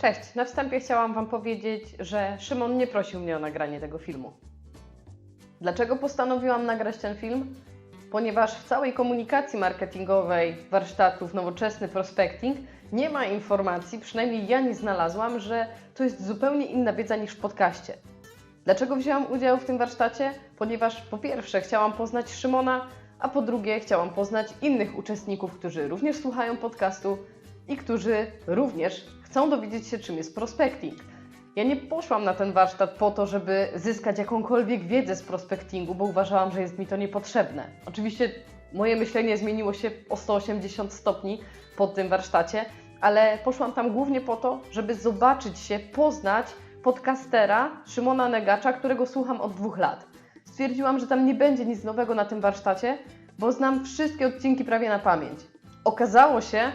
Cześć, na wstępie chciałam Wam powiedzieć, że Szymon nie prosił mnie o nagranie tego filmu. Dlaczego postanowiłam nagrać ten film? Ponieważ w całej komunikacji marketingowej warsztatów Nowoczesny Prospecting nie ma informacji, przynajmniej ja nie znalazłam, że to jest zupełnie inna wiedza niż w podcaście. Dlaczego wzięłam udział w tym warsztacie? Ponieważ po pierwsze chciałam poznać Szymona, a po drugie chciałam poznać innych uczestników, którzy również słuchają podcastu i którzy również chcą dowiedzieć się, czym jest prospecting. Ja nie poszłam na ten warsztat po to, żeby zyskać jakąkolwiek wiedzę z prospectingu, bo uważałam, że jest mi to niepotrzebne. Oczywiście moje myślenie zmieniło się o 180 stopni po tym warsztacie, ale poszłam tam głównie po to, żeby zobaczyć się, poznać podcastera Szymona Negacza, którego słucham od dwóch lat. Stwierdziłam, że tam nie będzie nic nowego na tym warsztacie, bo znam wszystkie odcinki prawie na pamięć. Okazało się,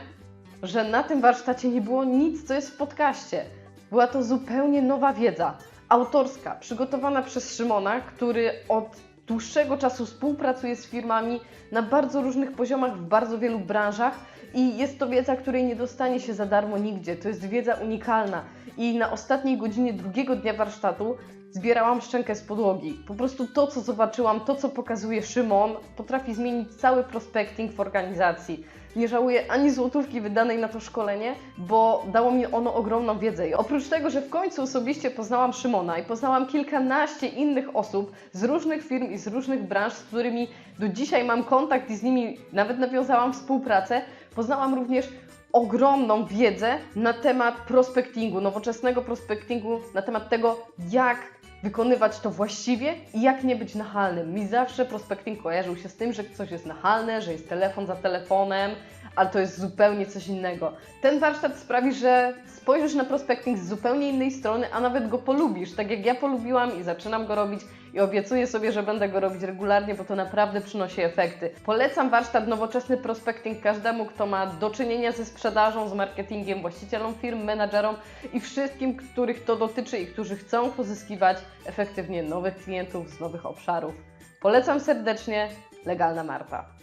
że na tym warsztacie nie było nic, co jest w podcaście. Była to zupełnie nowa wiedza, autorska, przygotowana przez Szymona, który od dłuższego czasu współpracuje z firmami na bardzo różnych poziomach, w bardzo wielu branżach i jest to wiedza, której nie dostanie się za darmo nigdzie. To jest wiedza unikalna. I na ostatniej godzinie drugiego dnia warsztatu zbierałam szczękę z podłogi. Po prostu to, co zobaczyłam, to, co pokazuje Szymon, potrafi zmienić cały prospecting w organizacji. Nie żałuję ani złotówki wydanej na to szkolenie, bo dało mi ono ogromną wiedzę. I oprócz tego, że w końcu osobiście poznałam Szymona i poznałam kilkanaście innych osób z różnych firm i z różnych branż, z którymi do dzisiaj mam kontakt i z nimi nawet nawiązałam współpracę, poznałam również ogromną wiedzę na temat prospectingu, nowoczesnego prospectingu, na temat tego, jak wykonywać to właściwie i jak nie być nachalnym. Mi zawsze prospecting kojarzył się z tym, że coś jest nachalne, że jest telefon za telefonem, ale to jest zupełnie coś innego. Ten warsztat sprawi, że spojrzysz na prospecting z zupełnie innej strony, a nawet go polubisz, tak jak ja polubiłam i zaczynam go robić i obiecuję sobie, że będę go robić regularnie, bo to naprawdę przynosi efekty. Polecam warsztat Nowoczesny Prospecting każdemu, kto ma do czynienia ze sprzedażą, z marketingiem, właścicielom firm, menadżerom i wszystkim, których to dotyczy i którzy chcą pozyskiwać efektywnie nowych klientów z nowych obszarów. Polecam serdecznie, Legalna Marta.